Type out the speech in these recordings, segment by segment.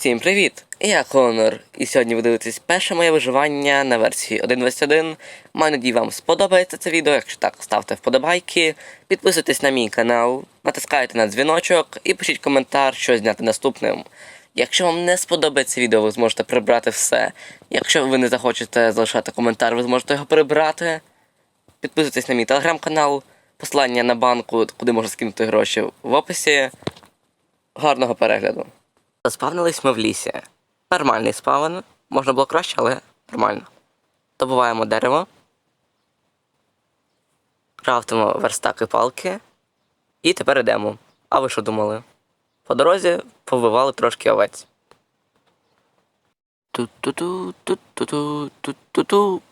Всім привіт! Я Конор, і сьогодні ви дивитесь перше моє виживання на версії 1.21. Маю надію, вам сподобається це відео. Якщо так, ставте вподобайки, підписуйтесь на мій канал, натискайте на дзвіночок і пишіть коментар, що зняти наступним. Якщо вам не сподобається відео, ви зможете прибрати все. Якщо ви не захочете залишати коментар, ви зможете його прибрати. Підписуйтесь на мій телеграм-канал, посилання на банку, куди можна скинути гроші в описі. Гарного перегляду. Заспавнились ми в лісі. Нормальний спавн. Можна було краще, але нормально. Добуваємо дерево. Крафтимо верстаки палки. І тепер йдемо. А ви що думали? По дорозі повивали трошки овець. Ту-ту-ту, ту-ту-ту, ту-ту-ту.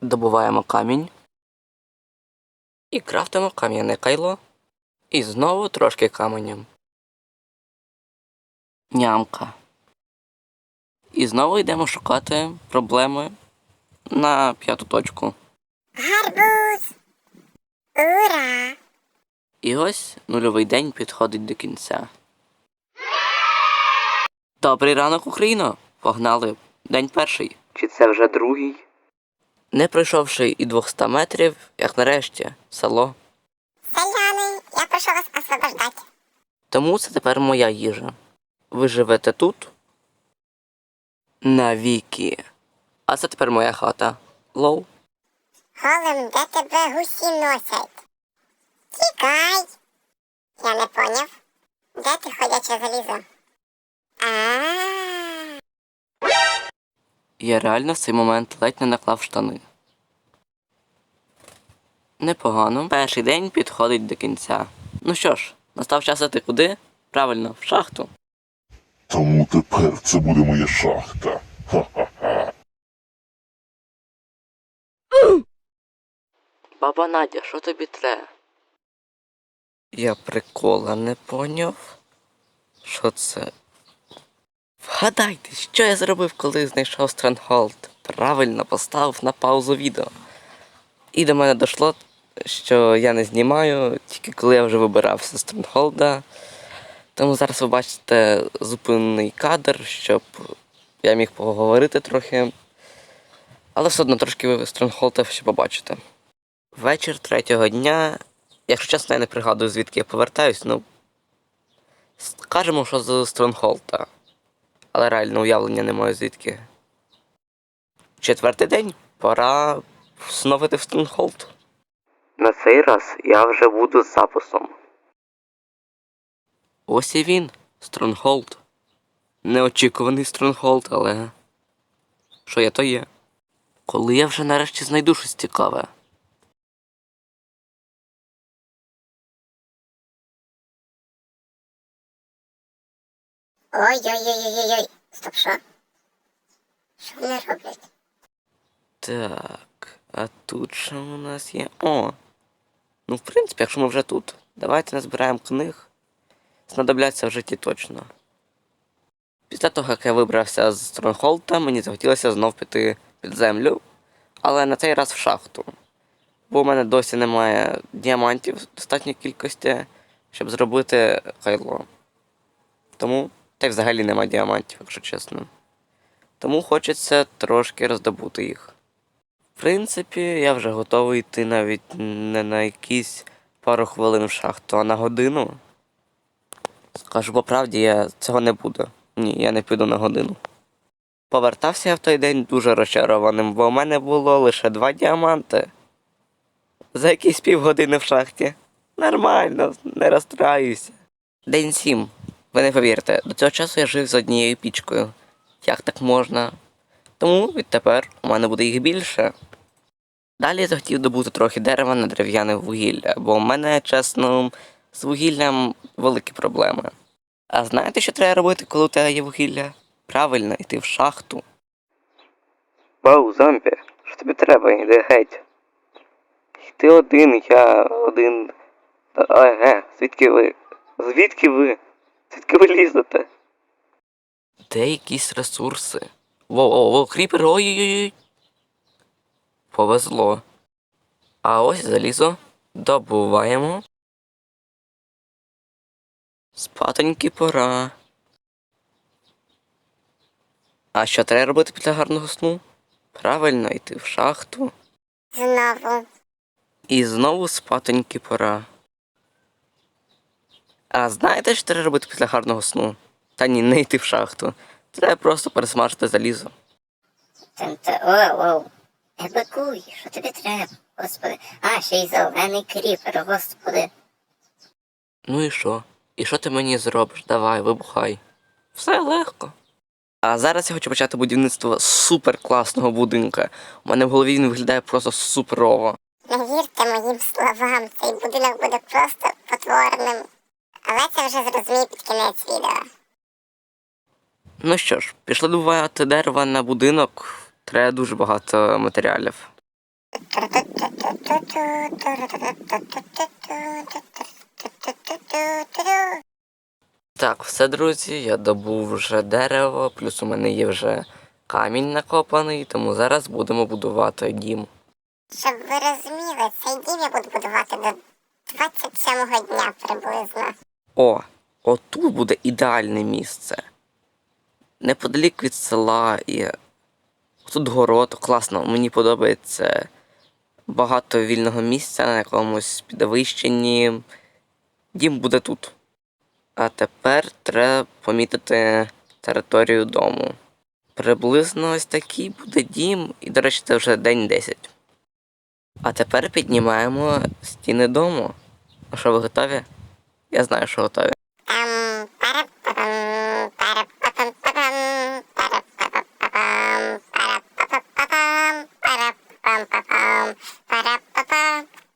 Добуваємо камінь. І крафтимо кам'яне кайло. І знову трошки каменем. Нямка. І знову йдемо шукати проблеми на п'яту точку. Гарбуз! Ура! І ось нульовий день підходить до кінця. Добрий ранок, Україно! Погнали. День перший. Чи це вже другий? Не пройшовши і 200 метрів, як нарешті, село. Селяни, я прошу вас освобождать. Тому це тепер моя їжа. Ви живете тут? Навіки. А це тепер моя хата. Лоу. Голем, де тебе гусі носять? Тікай! Я не поняв. Де ти ходяче залізо? А. Я реально в цей момент ледь не наклав штани. Непогано. Перший день підходить до кінця. Ну що ж, настав час іти куди? Правильно, в шахту. Тому тепер це буде моя шахта. Ха-ха-ха. Баба Надя, що тобі треба? Я прикола не поняв. Що це? Вгадайте, що я зробив, коли знайшов Странгholд? Правильно поставив на паузу відео. І до мене дійшло, що я не знімаю, тільки коли я вже вибирався з Странгholда. Тому зараз ви бачите зупинений кадр, щоб я міг поговорити трохи. Але все одно трошки ви Стронгхолда ще побачите. Вечір третього дня. Якщо чесно, я не пригадую, звідки я повертаюсь, ну. Скажемо, що з Стронгхолда. Але реально уявлення не маю звідки. Четвертий день. Пора встановити в Стронгхолд. На цей раз я вже буду з записом. Ось і він, Стронгхолд. Неочікуваний Стронгхолд, але. Що є, то є. Коли я вже нарешті знайду щось цікаве. Ой-ой-ой-ой-ой. Стоп, що? Що вони роблять? Так, а тут що у нас є? О! Ну, в принципі, якщо ми вже тут, давайте назбираємо книг. Знадобляться в житті точно. Після того, як я вибрався з Стронгхолда, мені захотілося знов піти під землю, але на цей раз в шахту. Бо у мене досі немає діамантів достатньої кількості, щоб зробити кайло. Тому та й взагалі немає діамантів, якщо чесно. Тому хочеться трошки роздобути їх. В принципі, я вже готовий йти навіть не на якісь пару хвилин в шахту, а на годину. Скажу по правді, я цього не буду. Ні, я не піду на годину. Повертався я в той день дуже розчарованим, бо у мене було лише два діаманти. За якісь півгодини в шахті. Нормально, не розстраюся. День сім. Ви не повірите, до цього часу я жив з однією пічкою. Як так можна? Тому відтепер у мене буде їх більше. Далі я захотів добути трохи дерева на дерев'яне вугілля, бо у мене, чесно, з вугіллям великі проблеми. А знаєте, що треба робити, коли у тебе є вугілля? Правильно, йти в шахту. Бау, зомбі, що тобі треба? Йди геть. Ти один, я один. Еге, звідки ви? Звідки ви? Звідки ви лізете? Де якісь ресурси? Воу, воу, воу, кріпер, ой-ой-ой. Повезло. А ось залізо. Добуваємо. Спатоньки пора. А що треба робити після гарного сну? Правильно, йти в шахту. Знову. І знову спатоньки пора. А знаєте, що треба робити після гарного сну? Та ні, не йти в шахту. Треба просто пересмажити залізо. Тобто, оу, оу. Не бикуй, що тобі треба, господи. А, ще й зелений кріпер, господи. Ну і що? І що ти мені зробиш? Давай, вибухай. Все легко. А зараз я хочу почати будівництво супер класного будинка. У мене в голові він виглядає просто суперово. Не вірте моїм словам, цей будинок буде просто потворним. Але це вже зрозумію під кінець відео. Ну що ж, пішли добувати дерева на будинок. Треба дуже багато матеріалів. Так, все, друзі, я добув вже дерево, плюс у мене є вже камінь накопаний, тому зараз будемо будувати дім. Щоб ви розуміли, цей дім я буду будувати до 27-го дня приблизно. О, отут буде ідеальне місце. Неподалік від села і тут город, класно, мені подобається багато вільного місця на якомусь підвищенні. Дім буде тут. А тепер треба помітити територію дому. Приблизно ось такий буде дім, і, до речі, це вже день 10. А тепер піднімаємо стіни дому. Ну що, ви готові? Я знаю, що готові.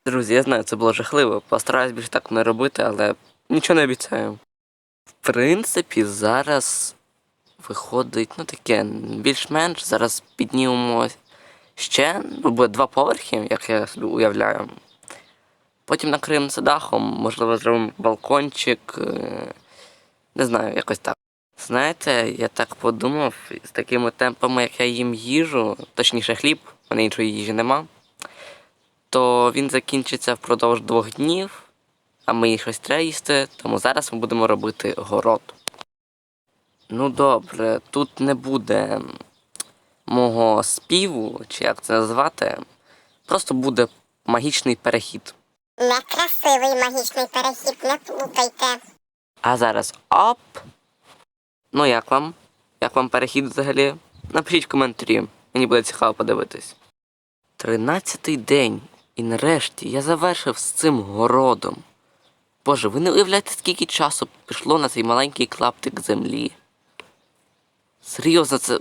Друзі, я знаю, це було жахливо. Постараюсь більше так не робити, але нічого не обіцяю. В принципі, зараз виходить, ну таке, більш-менш. Зараз піднімемо ще, ну, буде два поверхи, як я собі уявляю. Потім накриємо це дахом, можливо, зробимо балкончик. е, Не знаю, якось так. Знаєте, я так подумав, з такими темпами, як я їм їжу, точніше хліб, в мене іншої їжі нема то він закінчиться впродовж двох днів, а мені щось треба їсти, тому зараз ми будемо робити город. Ну добре, тут не буде мого співу, чи як це назвати. Просто буде магічний перехід. Некрасивий магічний перехід, не плутайте. А зараз оп. Ну як вам? Як вам перехід взагалі? Напишіть в коментарі, мені буде цікаво подивитись. Тринадцятий день, і нарешті я завершив з цим городом. Боже, ви не уявляєте, скільки часу пішло на цей маленький клаптик землі. Серйозно, це.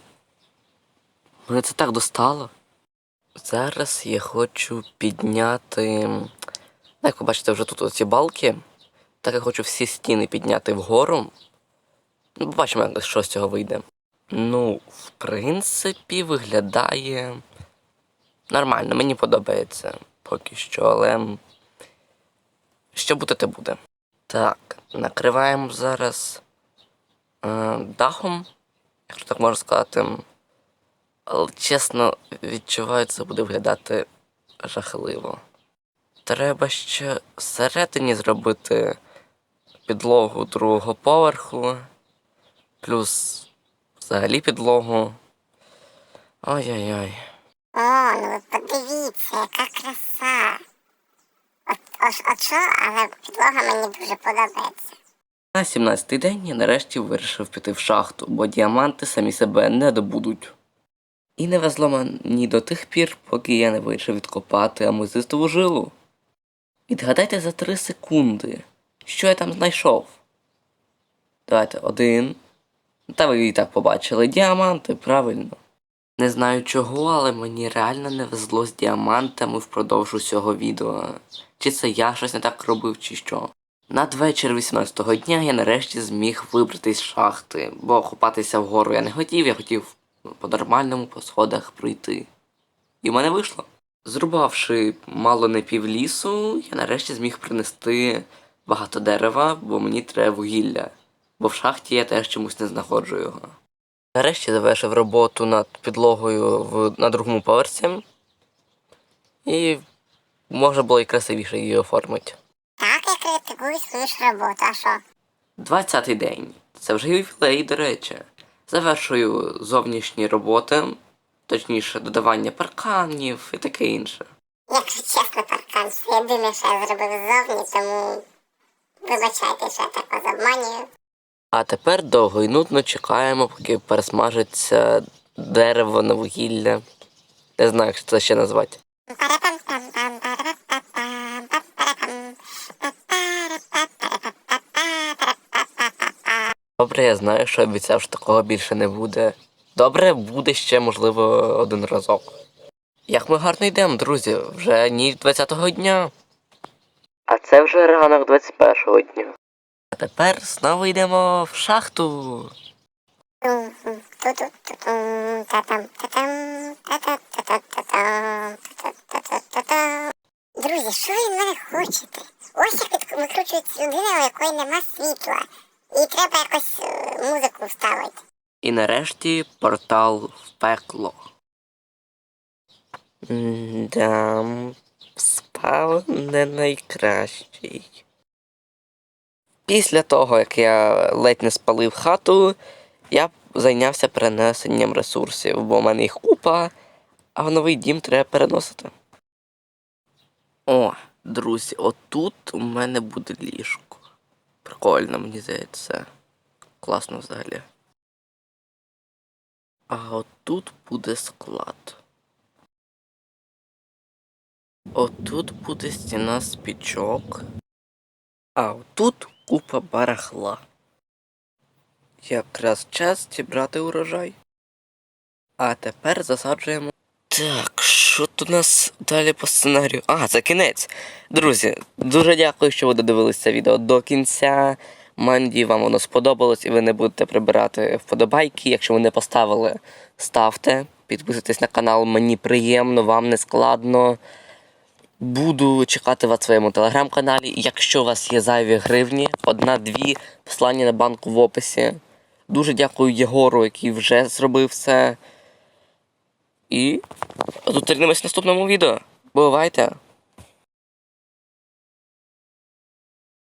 Мене це так достало. Зараз я хочу підняти. Як ви бачите, вже тут оці балки. Так я хочу всі стіни підняти вгору. Ну, побачимо, як що з цього вийде. Ну, в принципі, виглядає нормально, мені подобається поки що, але що буде, те буде. Так, накриваємо зараз е, дахом, якщо так можна сказати. Але чесно, відчуваю, це буде виглядати жахливо. Треба ще всередині зробити підлогу другого поверху, плюс взагалі підлогу. Ой-ой-ой. О, ну ви подивіться, яка краса. От, от, от що, але підлога мені дуже подобається. На 17-й день я нарешті вирішив піти в шахту, бо діаманти самі себе не добудуть. І не везло мені до тих пір, поки я не вирішив відкопати амезистову жилу. Відгадайте за 3 секунди, що я там знайшов. Давайте один. Та ви і так побачили діаманти, правильно. Не знаю чого, але мені реально не везло з діамантами впродовж усього відео. Чи це я щось не так робив, чи що. Надвечір 18-го дня я нарешті зміг вибратись з шахти, бо хопатися вгору я не хотів, я хотів по нормальному по сходах пройти. І в мене вийшло. Зрубавши мало не пів лісу, я нарешті зміг принести багато дерева, бо мені треба вугілля. Бо в шахті я теж чомусь не знаходжу його. Нарешті завершив роботу над підлогою в, на другому поверсі. І можна було і красивіше її оформити. Так, я критикую свою ж роботу, а що? 20-й день. Це вже ювілей, до речі. Завершую зовнішні роботи, точніше, додавання парканів і таке інше. Якщо чесно, паркан, це єдине, що я зробив ззовні, тому вибачайте, що я так вас обманюю. А тепер довго і нудно чекаємо, поки пересмажиться дерево на вугілля. Не знаю, як це ще назвати. Добре, я знаю, що обіцяв, що такого більше не буде. Добре, буде ще, можливо, один разок. Як ми гарно йдемо, друзі, вже ніч 20-го дня. А це вже ранок 21-го дня. А тепер знову йдемо в шахту. Друзі, що ви мене хочете? Ось як від- викручується людина, у якої нема світла. І треба якось е, музику вставити. І нарешті портал в пекло. Да, спав не найкращий. Після того, як я ледь не спалив хату, я зайнявся перенесенням ресурсів, бо в мене їх купа, а в новий дім треба переносити. О, друзі, отут у мене буде ліжко. Прикольно, мені здається. Класно взагалі. А отут буде склад. Отут буде стіна з. А отут купа барахла. Якраз час зібрати урожай. А тепер засаджуємо. Так, що тут у нас далі по сценарію? А, це кінець. Друзі, дуже дякую, що ви додивилися відео до кінця. Манді, вам воно сподобалось і ви не будете прибирати вподобайки. Якщо ви не поставили, ставте. Підписуйтесь на канал, мені приємно, вам не складно. Буду чекати вас в своєму телеграм-каналі. Якщо у вас є зайві гривні, одна-дві, послання на банку в описі. Дуже дякую Єгору, який вже зробив все. І зустрінемось в наступному відео. Бувайте!